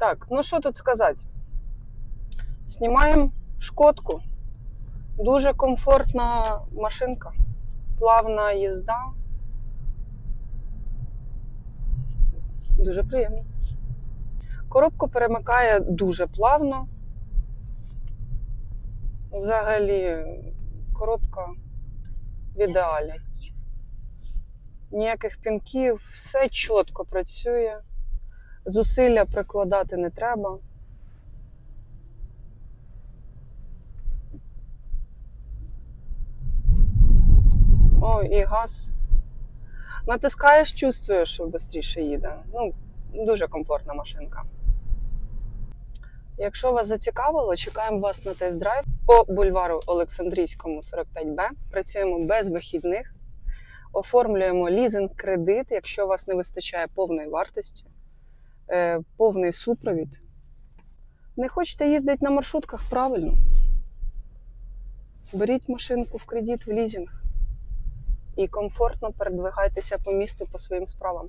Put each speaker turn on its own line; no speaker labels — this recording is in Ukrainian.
Так, ну що тут сказати? Знімаємо шкодку. Дуже комфортна машинка, плавна їзда. Дуже приємно. Коробку перемикає дуже плавно. Взагалі, коробка в ідеалі. Ніяких пінків, все чітко працює. Зусилля прикладати не треба. О, і газ. Натискаєш, чувствуєш, що швидше їде. Ну, дуже комфортна машинка. Якщо вас зацікавило, чекаємо вас на тест-драйв по бульвару Олександрійському 45Б. Працюємо без вихідних, оформлюємо лізинг-кредит, якщо у вас не вистачає повної вартості, повний супровід. Не хочете їздити на маршрутках правильно. Беріть машинку в кредит в лізінг і комфортно передвигайтеся по місту по своїм справам.